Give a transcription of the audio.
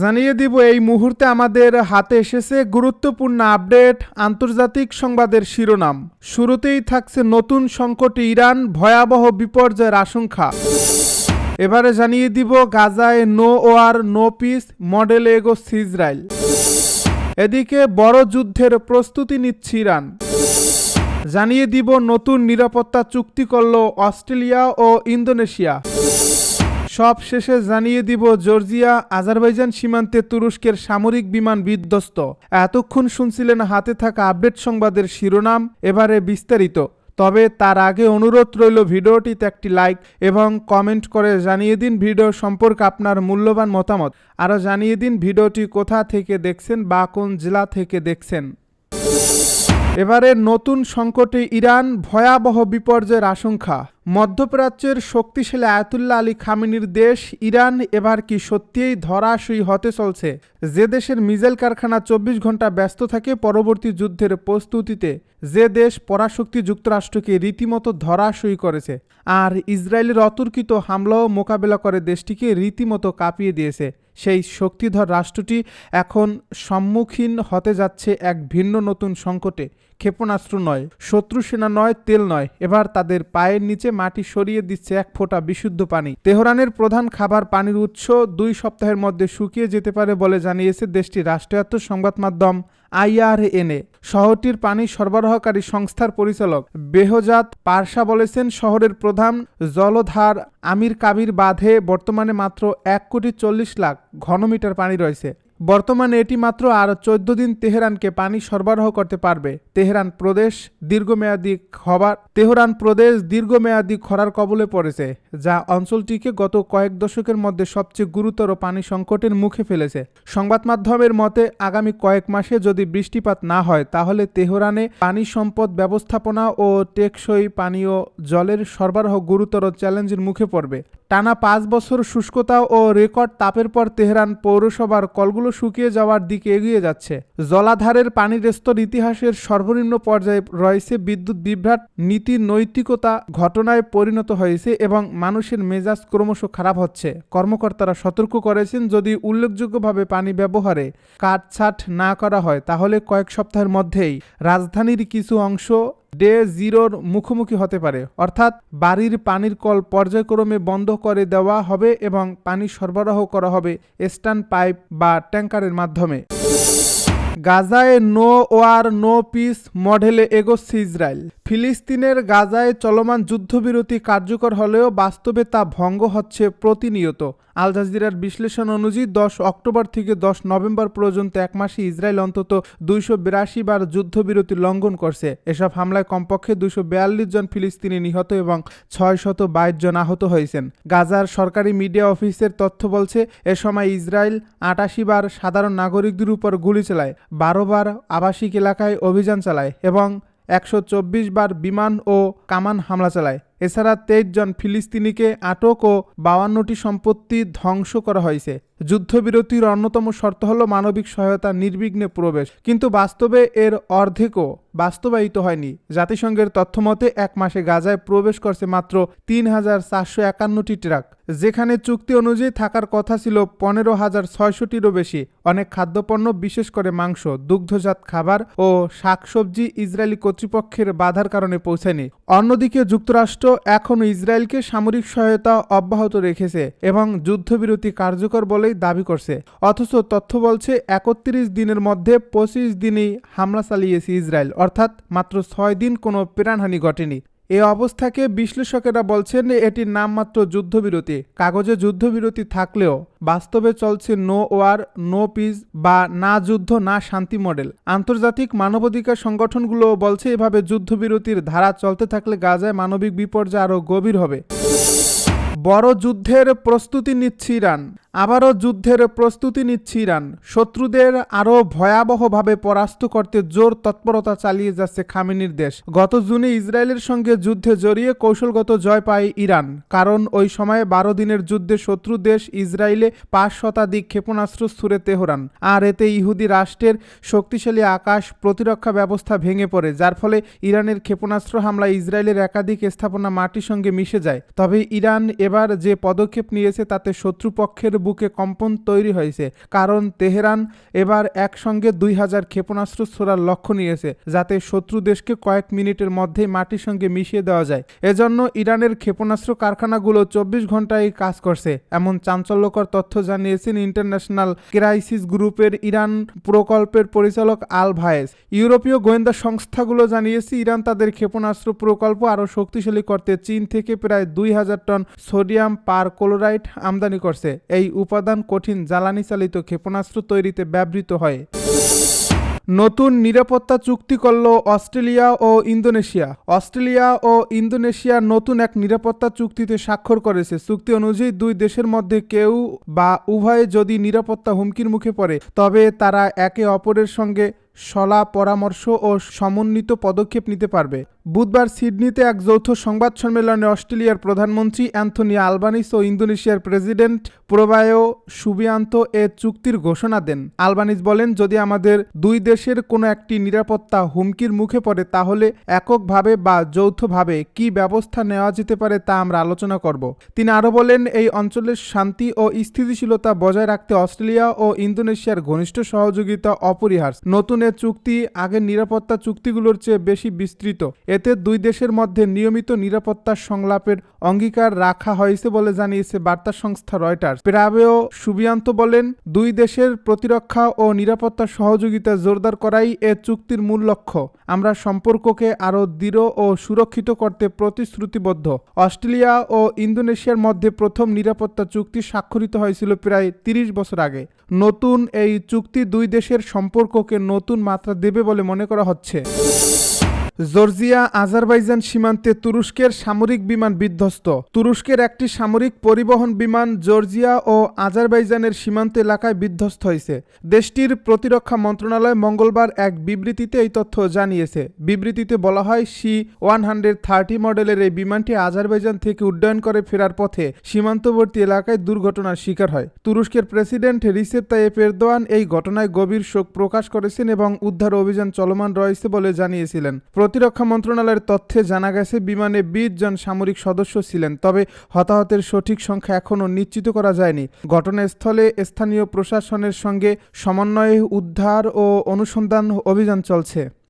জানিয়ে দিব, এই মুহূর্তে আমাদের হাতে এসেছে গুরুত্বপূর্ণ আপডেট, আন্তর্জাতিক সংবাদের শিরোনাম। শুরুতেই থাকছে নতুন সংকটে ইরান, ভয়াবহ বিপর্যয়ের আশঙ্কা। এবারে জানিয়ে দিব, গাজায় no war, no peace, model এগোচ্ছে ইসরায়েল। এদিকে বড় যুদ্ধের প্রস্তুতি নিচ্ছে ইরান। জানিয়ে দিব, নতুন নিরাপত্তা চুক্তি করল অস্ট্রেলিয়া ও ইন্দোনেশিয়া। সব শেষে জানিয়ে দিব, জর্জিয়া, আজারবাইজান সীমান্তে তুরস্কের সামরিক বিমান বিধ্বস্ত। এতক্ষণ শুনছিলেন হাতে থাকা আপডেট সংবাদের শিরোনাম, এবারে বিস্তারিত। তবে তার আগে অনুরোধ রইল ভিডিওটিতে একটি লাইক এবং কমেন্ট করে জানিয়ে দিন ভিডিও সম্পর্কে আপনার মূল্যবান মতামত। আরও জানিয়ে দিন ভিডিওটি কোথা থেকে দেখছেন বা কোন জেলা থেকে দেখছেন। এবারে নতুন সংকটে ইরান ভয়াবহ বিপর্যয়ের আশঙ্কা। মধ্যপ্রাচ্যের শক্তিশালী আয়াতুল্লাহ আলী খামিনির দেশ ইরান এবার কি সত্যিই ধরাশয়ী হতে চলছে? যে দেশের মিজাইল কারখানা চব্বিশ ঘণ্টা ব্যস্ত থাকে পরবর্তী যুদ্ধের প্রস্তুতিতে, যে দেশ পরাশক্তি যুক্তরাষ্ট্রকে রীতিমতো ধরাশয়ী করেছে আর ইসরায়েলের অতর্কিত হামলাও মোকাবেলা করে দেশটিকে রীতিমতো কাঁপিয়ে দিয়েছে, সেই শক্তিধর রাষ্ট্রটি এখন সম্মুখীন হতে যাচ্ছে এক ভিন্ন নতুন সংকটে। ক্ষেপণাস্ত্র নয়, শত্রু সেনা নয়, তেল নয়। এবার তাদের পায়ের নিচে মাটি সরিয়ে দিচ্ছে এক ফোঁটা বিশুদ্ধ পানি। তেহরানের প্রধান খাবার পানির উৎস দুই সপ্তাহের মধ্যে শুকিয়ে যেতে পারে বলে জানিয়েছে দেশটির রাষ্ট্রায়ত্ত সংবাদ মাধ্যম আইআরএনএ। শহরটির পানি সরবরাহকারী সংস্থার পরিচালক বেহজাত পারসা বলেছেন, শহরের প্রধান জলধার আমির কাবির বাঁধে বর্তমানে মাত্র এক কোটি চল্লিশ লাখ ঘনমিটার পানি রয়েছে। বর্তমানে এটি মাত্র আর চোদ্দ দিন তেহরানকে পানি সরবরাহ করতে পারবে। তেহরান প্রদেশ দীর্ঘমেয়াদী খবার তেহরান প্রদেশ দীর্ঘমেয়াদী খরার কবলে পড়েছে, যা অঞ্চলটিকে গত কয়েক দশকের মধ্যে সবচেয়ে গুরুতর পানি সংকটের মুখে ফেলেছে। সংবাদ মাধ্যমের মতে, আগামী কয়েক মাসে যদি বৃষ্টিপাত না হয়, তাহলে তেহরানে পানি সম্পদ ব্যবস্থাপনা ও টেকসই পানীয় জলের সরবরাহ গুরুতর চ্যালেঞ্জের মুখে পড়বে। টানা পাঁচ বছর শুষ্কতা ও রেকর্ড তাপের পর তেহরান পৌরসভার কলগুলো শুকিয়ে যাওয়ার দিকে এগিয়ে যাচ্ছে। জলাধারের পানির স্তর ইতিহাসের সর্বনিম্ন পর্যায়ে রয়েছে বিদ্যুৎ বিভ্রাট, নীতি নৈতিকতা ঘটনায় পরিণত হয়েছে এবং মানুষের মেজাজ ক্রমশ খারাপ হচ্ছে। কর্মকর্তারা সতর্ক করেছেন, যদি উল্লেখযোগ্যভাবে পানি ব্যবহারে কাটছাট না করা হয়, তাহলে কয়েক সপ্তাহের মধ্যেই রাজধানীর কিছু অংশ ডে জিরোর মুখোমুখি হতে পারে। অর্থাৎ বাড়ির পানির কল পর্যায়ক্রমে বন্ধ করে দেওয়া হবে এবং পানি সরবরাহ করা হবে স্ট্যান্ড পাইপ বা ট্যাঙ্কারের মাধ্যমে। গাজায় নো ওয়ার, নো পিস মডেলে এগোচ্ছে ইসরায়েল। ফিলিস্তিনের গাজায় চলমান যুদ্ধবিরতি কার্যকর হলেও বাস্তবে তা ভঙ্গ হচ্ছে প্রতিনিয়ত। আল জাজিরার বিশ্লেষণ অনুযায়ী দশ অক্টোবর থেকে দশ নভেম্বর পর্যন্ত এক মাসে ইসরায়েল অন্তত দুইশো বিরাশি বার যুদ্ধবিরতি লঙ্ঘন করছে। এসব হামলায় কমপক্ষে দুইশো বিয়াল্লিশ জন ফিলিস্তিনি নিহত এবং ছয় শত বাইশ জন আহত হয়েছেন। গাজার সরকারি মিডিয়া অফিসের তথ্য বলছে, এ সময় ইসরায়েল আটাশি বার সাধারণ নাগরিকদের উপর গুলি চালায়, বারো বার আবাসিক এলাকায় অভিযান চালায় এবং একশো চব্বিশ বার বিমান ও কামান হামলা চালায়। এছাড়া তেইশ জন ফিলিস্তিনিকে আটক ও বাউান্নটি সম্পত্তি ধ্বংস করা হয়েছে। যুদ্ধবিরতির অন্যতম শর্ত হল মানবিক সহায়তা নির্বিঘ্নে প্রবেশ। কিন্তু বাস্তবে এর অর্ধেকও বাস্তবায়িত হয়নি। জাতিসংঘের তথ্যমতে এক মাসে গাজায় প্রবেশ করছে মাত্র তিন হাজার চারশো একান্নটি ট্রাক। যেখানে চুক্তি অনুযায়ী থাকার কথা ছিল পনেরো হাজার ছয়শটিরও বেশি। অনেক খাদ্যপণ্য, বিশেষ করে মাংস, দুগ্ধজাত খাবার ও শাকসবজি ইসরায়েলি কর্তৃপক্ষের বাধার কারণে পৌঁছায়নি অন্যদিকে যুক্তরাষ্ট্র এখনও ইসরায়েলকে সামরিক সহায়তা অব্যাহত রেখেছে এবং যুদ্ধবিরতি কার্যকর বলেই দাবি করছে। অথচ তথ্য বলছে একত্রিশ দিনের মধ্যে পঁচিশ দিনেই হামলা চালিয়েছে ইসরায়েল। অর্থাৎ মাত্র ছয় দিন কোনো প্রাণহানি ঘটেনি। এ অবস্থাকে বিশ্লেষকেরা বলছেন এটির নামমাত্র যুদ্ধবিরতি, কাগজে যুদ্ধবিরতি থাকলেও বাস্তবে চলছে নো ওয়ার, নো পিস বা না যুদ্ধ, না শান্তি মডেল। আন্তর্জাতিক মানবাধিকার সংগঠনগুলো বলছে এভাবে যুদ্ধবিরতির ধারা চলতে থাকলে গাজায় মানবিক বিপর্যয় আরও গভীর হবে। বড় যুদ্ধের প্রস্তুতি নিচ্ছে ইরান। আবারও যুদ্ধের প্রস্তুতি নিচ্ছে ইরান। শত্রুদের আরও ভয়াবহভাবে পরাস্ত করতে জোর তৎপরতা চালিয়ে যাচ্ছে খামিনির দেশ। গত জুনে ইসরায়েলের সঙ্গে যুদ্ধে জড়িয়ে কৌশলগত জয় পায় ইরান। কারণ ওই সময়ে বারো দিনের যুদ্ধে শত্রু দেশ ইসরায়েলে পাঁচ শতাধিক ক্ষেপণাস্ত্র ছুড়ে তেহরান। আর এতে ইহুদি রাষ্ট্রের শক্তিশালী আকাশ প্রতিরক্ষা ব্যবস্থা ভেঙে পড়ে, যার ফলে ইরানের ক্ষেপণাস্ত্র হামলায় ইসরায়েলের একাধিক স্থাপনা মাটির সঙ্গে মিশে যায়। তবে ইরান এবার যে পদক্ষেপ নিয়েছে তাতে শত্রুপক্ষের বুকে কম্পন তৈরি হয়েছে। কারণ তেহরান এবার একসঙ্গে দুই হাজার ক্ষেপণাস্ত্র ছোড়ার লক্ষ্য নিয়েছে, যাতে শত্রু দেশকে কয়েক মিনিটের মধ্যেই মাটির সঙ্গে মিশিয়ে দেওয়া যায়। এজন্য ইরানের ক্ষেপণাস্ত্র কারখানাগুলো চব্বিশ ঘন্টায় কাজ করছে, এমন চাঞ্চল্যকর তথ্য জানিয়েছেন ইন্টারন্যাশনাল ক্রাইসিস গ্রুপের ইরান প্রকল্পের পরিচালক আল ভায়েস। ইউরোপীয় গোয়েন্দা সংস্থাগুলো জানিয়েছে, ইরান তাদের ক্ষেপণাস্ত্র প্রকল্প আরও শক্তিশালী করতে চীন থেকে প্রায় দুই হাজার টন সোডিয়াম পার ক্লোরাইড আমদানি করছে। এই উপাদান কঠিন জ্বালানি চালিত ক্ষেপণাস্ত্র তৈরিতে ব্যবহৃত হয়। নতুন নিরাপত্তা চুক্তি করল অস্ট্রেলিয়া ও ইন্দোনেশিয়া। অস্ট্রেলিয়া ও ইন্দোনেশিয়া নতুন এক নিরাপত্তা চুক্তিতে স্বাক্ষর করেছে। চুক্তি অনুযায়ী দুই দেশের মধ্যে কেউ বা উভয়ে যদি নিরাপত্তা হুমকির মুখে পড়ে, তবে তারা একে অপরের সঙ্গে সলা পরামর্শ ও সমন্বিত পদক্ষেপ নিতে পারবে। বুধবার সিডনিতে এক যৌথ সংবাদ সম্মেলনে অস্ট্রেলিয়ার প্রধানমন্ত্রী অ্যান্থনি আলবানিস ও ইন্দোনেশিয়ার প্রেসিডেন্ট প্রবায়ো সুবিয়ান্ত এ চুক্তির ঘোষণা দেন। আলবানিস বলেন, যদি আমাদের দুই দেশের কোনো একটি নিরাপত্তা হুমকির মুখে পড়ে, তাহলে এককভাবে বা যৌথভাবে কি ব্যবস্থা নেওয়া যেতে পারে তা আমরা আলোচনা করব। তিনি আরও বলেন, এই অঞ্চলের শান্তি ও স্থিতিশীলতা বজায় রাখতে অস্ট্রেলিয়া ও ইন্দোনেশিয়ার ঘনিষ্ঠ সহযোগিতা অপরিহার্য। নতুন চুক্তি আগের নিরাপত্তা চুক্তিগুলোর চেয়ে বেশি বিস্তৃত। এতে দুই দেশের মধ্যে নিয়মিত নিরাপত্তা সংলাপের অঙ্গীকার রাখা হয়েছে বলে জানিয়েছে বার্তা সংস্থা রয়টার্স। প্রাবেও সুবিয়ান্ত বলেন, দুই দেশের প্রতিরক্ষা ও নিরাপত্তা সহযোগিতা জোরদার করাই এ চুক্তির মূল লক্ষ্য। আমরা সম্পর্ককে আরও দৃঢ় ও সুরক্ষিত করতে প্রতিশ্রুতিবদ্ধ। অস্ট্রেলিয়া ও ইন্দোনেশিয়ার মধ্যে প্রথম নিরাপত্তা চুক্তি স্বাক্ষরিত হয়েছিল প্রায় তিরিশ বছর আগে। নতুন এই চুক্তি দুই দেশের সম্পর্ককে নতুন মাত্রা দেবে বলে মনে করা হচ্ছে। জর্জিয়া, আজারবাইজান সীমান্তে তুরস্কের সামরিক বিমান বিধ্বস্ত। তুরস্কের একটি সামরিক পরিবহন বিমান জর্জিয়া ও আজারবাইজানের সীমান্ত এলাকায় বিধ্বস্ত হয়েছে। দেশটির প্রতিরক্ষা মন্ত্রণালয় মঙ্গলবার এক বিবৃতিতে এই তথ্য জানিয়েছে। বিবৃতিতে বলা হয়, সি ওয়ান হান্ড্রেড থার্টি মডেলের এই বিমানটি আজারবাইজান থেকে উড্ডয়ন করে ফেরার পথে সীমান্তবর্তী এলাকায় দুর্ঘটনার শিকার হয়। তুরস্কের প্রেসিডেন্ট রিসেপ তাইয়েপ এরদোয়ান এই ঘটনায় গভীর শোক প্রকাশ করেছেন এবং উদ্ধার অভিযান চলমান রয়েছে বলে জানিয়েছিলেন। প্রতিরক্ষা মন্ত্রণালয়ের তথ্যে জানা গেছে, বিমানে বিশ জন সামরিক সদস্য ছিলেন, তবে হতাহতের সঠিক সংখ্যা এখনও নিশ্চিত করা যায়নি। ঘটনাস্থলে স্থানীয় প্রশাসনের সঙ্গে সমন্বয়ে উদ্ধার ও অনুসন্ধান অভিযান চলছে।